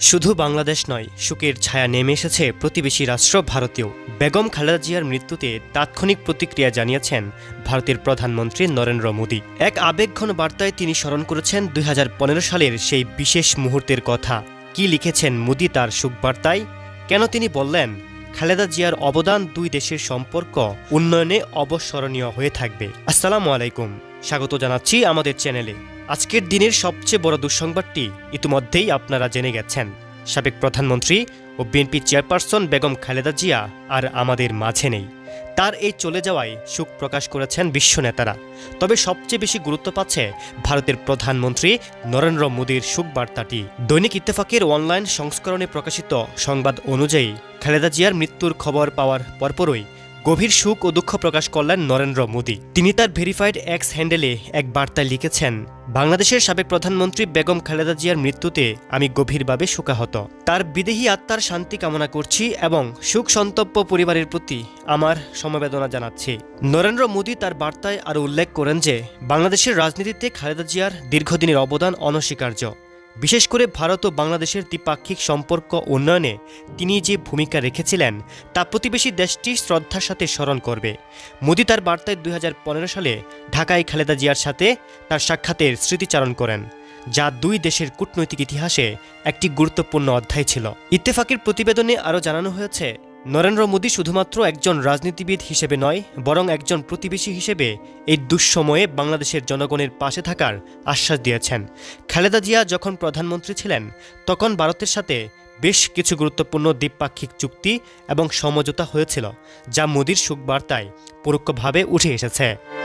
শুধু বাংলাদেশ নয় সুখের ছায়া নেমে এসেছে প্রতিবেশী রাষ্ট্র ভারতেও। বেগম খালেদা জিয়ার মৃত্যুতে তাৎক্ষণিক প্রতিক্রিয়া জানিয়েছেন ভারতের প্রধানমন্ত্রী নরেন্দ্র মোদী। এক আবেগঘন বার্তায় তিনি স্মরণ করেছেন দুই হাজার পনেরো সালের সেই বিশেষ মুহূর্তের কথা। কি লিখেছেন মোদী তার সুখবার্তায় কেন তিনি বললেন, খালেদা জিয়ার অবদান দুই দেশের সম্পর্ক উন্নয়নে অবস্মরণীয় হয়ে থাকবে। আসসালামু আলাইকুম। স্বাগত জানাচ্ছি আমাদের চ্যানেলে। আজকের দিনের সবচেয়ে বড় দুঃসংবাদটি ইতিমধ্যেই আপনারা জেনে গেছেন। সাবেক প্রধানমন্ত্রী ও বিএনপি চেয়ারপারসন বেগম খালেদা জিয়া আর আমাদের মাঝে নেই। তার এই চলে যাওয়ায় সুখ প্রকাশ করেছেন বিশ্ব নেতারা। তবে সবচেয়ে বেশি গুরুত্ব পাচ্ছে ভারতের প্রধানমন্ত্রী নরেন্দ্র মোদীর সুখ বার্তাটি দৈনিক ইত্তেফাকের অনলাইন সংস্করণে প্রকাশিত সংবাদ অনুযায়ী খালেদা জিয়ার মৃত্যুর খবর পাওয়ার পরপরই গভীর সুখ ও দুঃখ প্রকাশ করলেন নরেন্দ্র মোদী। তিনি তার ভেরিফাইড এক্স হ্যান্ডেলে এক বার্তায় লিখেছেন, বাংলাদেশের সাবেক প্রধানমন্ত্রী বেগম খালেদা জিয়ার মৃত্যুতে আমি গভীরভাবে শোকাহত। তার বিদেহী আত্মার শান্তি কামনা করছি এবং সুখ সন্তপ্য পরিবারের প্রতি আমার সমবেদনা জানাচ্ছি। নরেন্দ্র মোদী তার বার্তায় আরও উল্লেখ করেন যে, বাংলাদেশের রাজনীতিতে খালেদা জিয়ার দীর্ঘদিনের অবদান অনস্বীকার্য। বিশেষ করে ভারত ও বাংলাদেশের দ্বিপাক্ষিক সম্পর্ক উন্নয়নে তিনি যে ভূমিকা রেখেছিলেন, তা প্রতিবেশী দেশটি শ্রদ্ধার সাথে স্মরণ করবে। মোদি তার বার্তায় দুই হাজার পনেরো সালে ঢাকায় খালেদা জিয়ার সাথে তার সাক্ষাতের স্মৃতিচারণ করেন, যা দুই দেশের কূটনৈতিক ইতিহাসে একটি গুরুত্বপূর্ণ অধ্যায় ছিল। ইত্তেফাকের প্রতিবেদনে আরও জানানো হয়েছে নরেন্দ্র মোদী শুধুমাত্র একজন রাজনীতিবিদ হিসেবে নয়, বরং একজন প্রতিবেশী হিসেবে এই দুঃসময়ে বাংলাদেশের জনগণের পাশে থাকার আশ্বাস দিয়েছেন। খালেদা জিয়া যখন প্রধানমন্ত্রী ছিলেন, তখন ভারতের সাথে বেশ কিছু গুরুত্বপূর্ণ দ্বিপাক্ষিক চুক্তি এবং সমঝোতা হয়েছিল, যা মোদীর সুখবার্তায় পরোক্ষভাবে উঠে এসেছে।